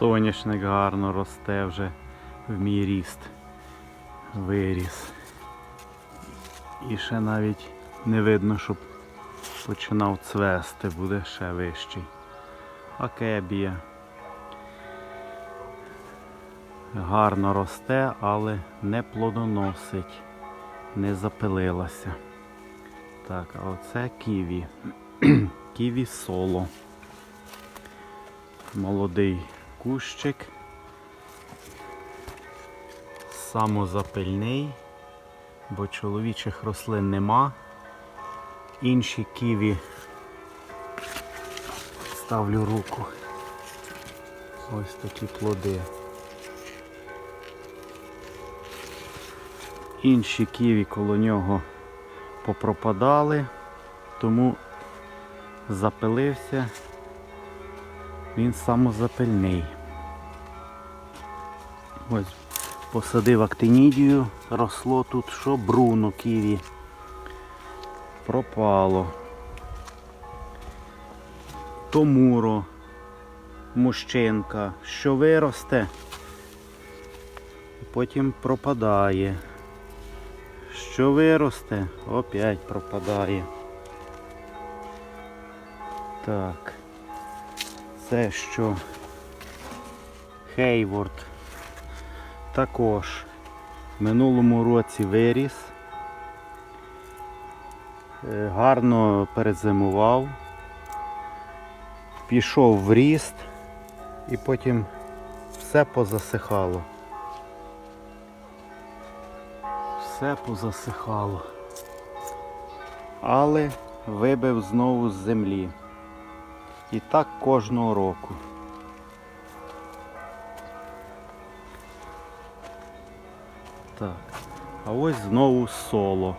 Соняшник гарно росте вже в мій ріст. Виріс. І ще навіть не видно, щоб починав цвести, буде ще вищий. Акебія. Гарно росте, але не плодоносить, не запилилася. Так, а оце ківі. ківі соло. Молодий кущик. Самозапильний, бо чоловічих рослин нема. Інші ківі ставлю руку. Ось такі плоди. Інші ківі коло нього попропадали, тому запилився. Він самозапильний. Ось посадив актинідію, росло тут що бруно ківі. Пропало. Томуро, мужчинка, що виросте, потім пропадає. Що виросте, опять пропадає. Так. Це що Хейворд також в минулому році виріс. Е, Гарно перезимував, пішов в ріст і потім все позасихало. Все позасихало. Але вибив знову з землі. І так кожного року. Так. А ось знову соло.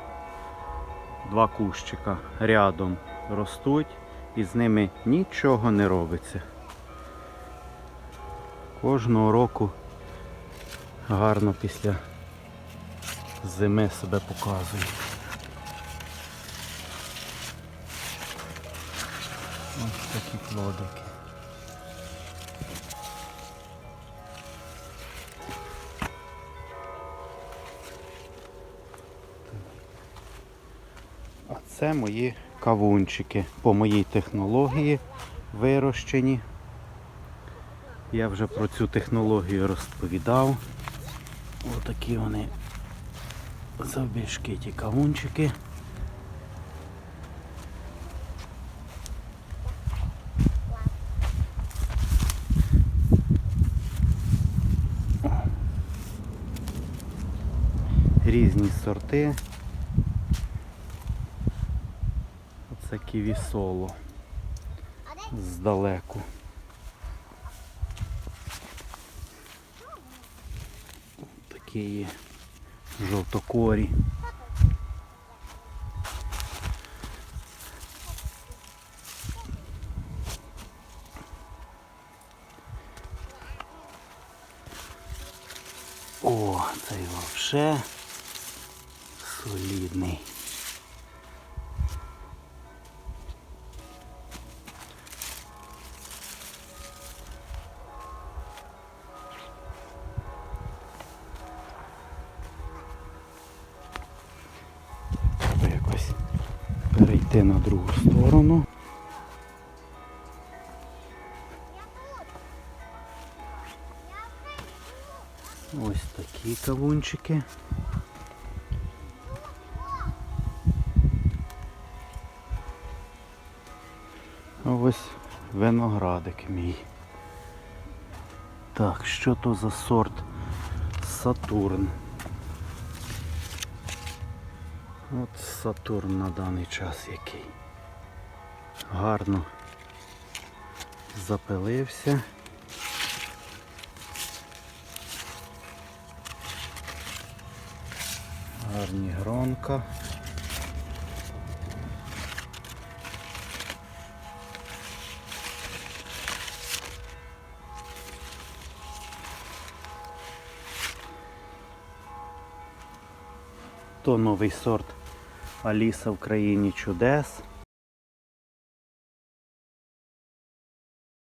Два кущика рядом ростуть і з ними нічого не робиться. Кожного року гарно після зими себе показують. Ось такі плодики. А це мої кавунчики по моїй технології вирощені. Я вже про цю технологію розповідав. Отакі вони завбільшки ті кавунчики. Різні сорти. Оце ківі соло здалеку. Такі є жовтокорі. О, цей солідний. Треба якось перейти на другу сторону. Ось такі кавунчики. Ось виноградик мій. Так, що то за сорт Сатурн? От Сатурн на даний час який. Гарно запилився. Гарні гронка. То новий сорт Аліса в країні чудес.